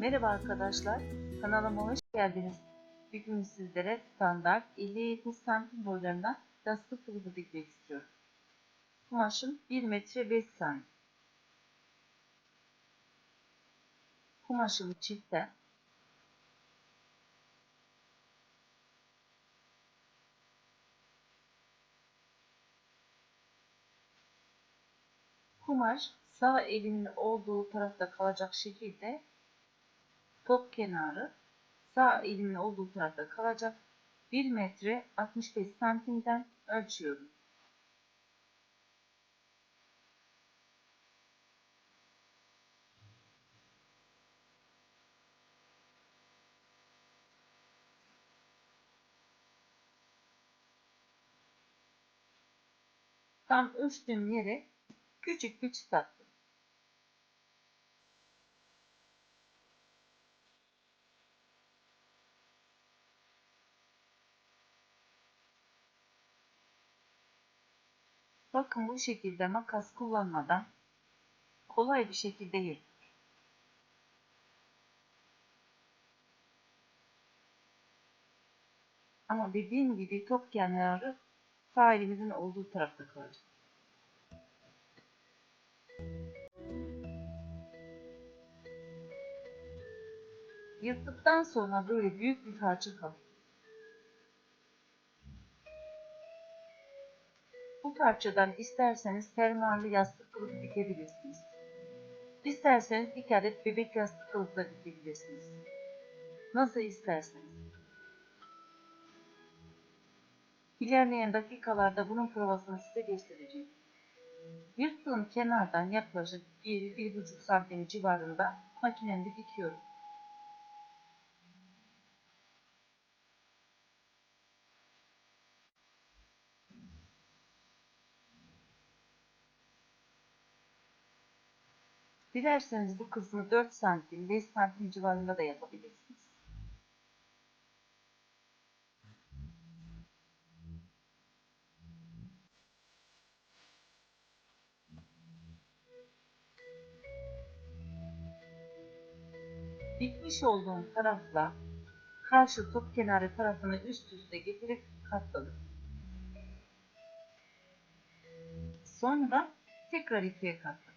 Merhaba arkadaşlar, kanalıma hoş geldiniz. Bugün sizlere standart 50-70 santim boylarında yastık kılıfı dikmek istiyorum. Kumaşım 1 metre 5 santim. Kumaşım çifte. Kumaş sağ elimin olduğu tarafta kalacak şekilde top kenarı sağ elimin olduğu tarafta kalacak 1 metre 65 santimden ölçüyorum. Tam ölçtüğüm yere küçük bir çıt Bakın bu şekilde makas kullanmadan kolay bir şekilde yırtılır. Ama dediğim gibi top kenarı sağ olduğu tarafta kalacak. Yırttıktan sonra böyle büyük bir parça kalır. Parçadan isterseniz fermuarlı yastık kılıf dikebilirsiniz. İsterseniz iki adet bebek yastık kılıf da dikebilirsiniz. Nasıl isterseniz. İlerleyen dakikalarda bunun provasını size göstereceğim. Yırttığım kenardan yaklaşık 1-1,5 santim civarında makinemde dikiyorum. Dilerseniz bu kısmı 4 santim, 5 santim civarında da yapabilirsiniz. Dikmiş olduğum tarafla karşı top kenarı tarafını üst üste getirip katladım. Sonra tekrar ikiye katladım.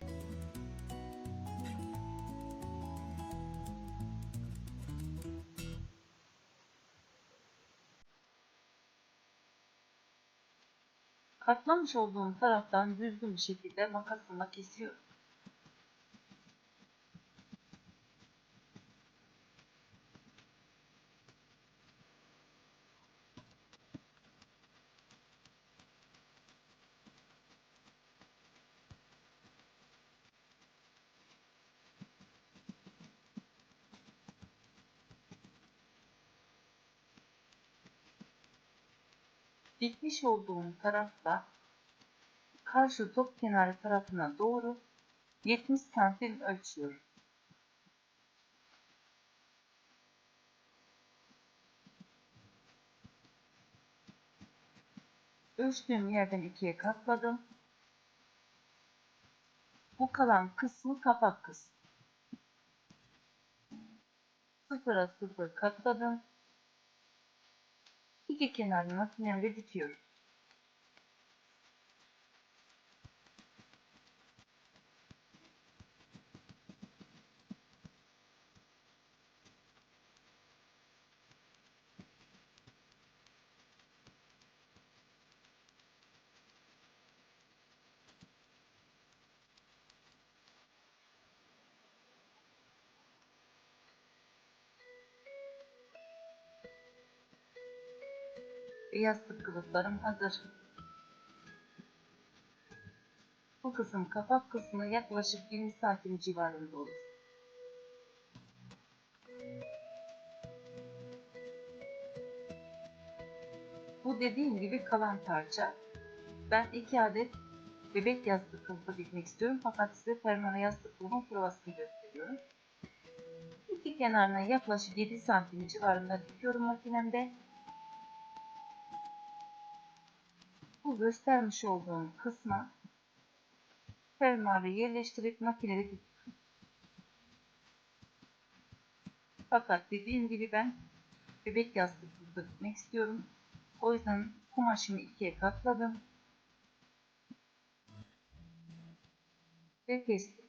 Katlamış olduğum taraftan düzgün bir şekilde makasımla kesiyorum. Dikmiş olduğum tarafta karşı top kenarı tarafına doğru 70 santim ölçüyorum. Ölçtüğüm yerden ikiye katladım. Bu kalan kısmı kapak kısmı. Sıfıra sıfır katladım. İki kenarını makinemle dikiyorum. Yastık kılıflarım hazır. Bu kısım kapak kısmı yaklaşık 20 santim civarında olur. Bu dediğim gibi kalan parça. Ben iki adet bebek yastık kılıfı dikmek istiyorum fakat size fermuarlı yastık kılıfın provasını gösteriyorum. İki kenarına yaklaşık 7 santim civarında dikiyorum makinemde. Bu göstermiş olduğum kısma fermuarı yerleştirip makinede Fakat dediğim gibi ben bebek yastıklı dikmek istiyorum. O yüzden kumaşımı ikiye katladım. Ve kestim.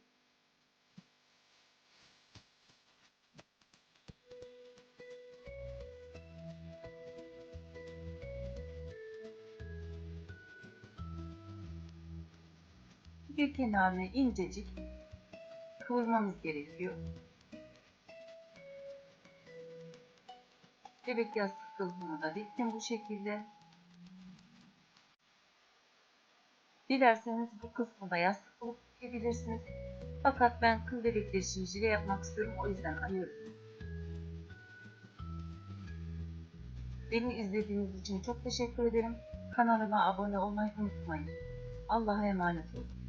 Bir kenarını incecik kıvırmamız gerekiyor. Bebek yastık kılıfını da diktim bu şekilde. Dilerseniz bu kısmı yastık kılıf dikebilirsiniz. Fakat ben kız bebekleri jile yapmak istiyorum. O yüzden ayırdım. Beni izlediğiniz için çok teşekkür ederim. Kanalıma abone olmayı unutmayın. Allah'a emanet olun.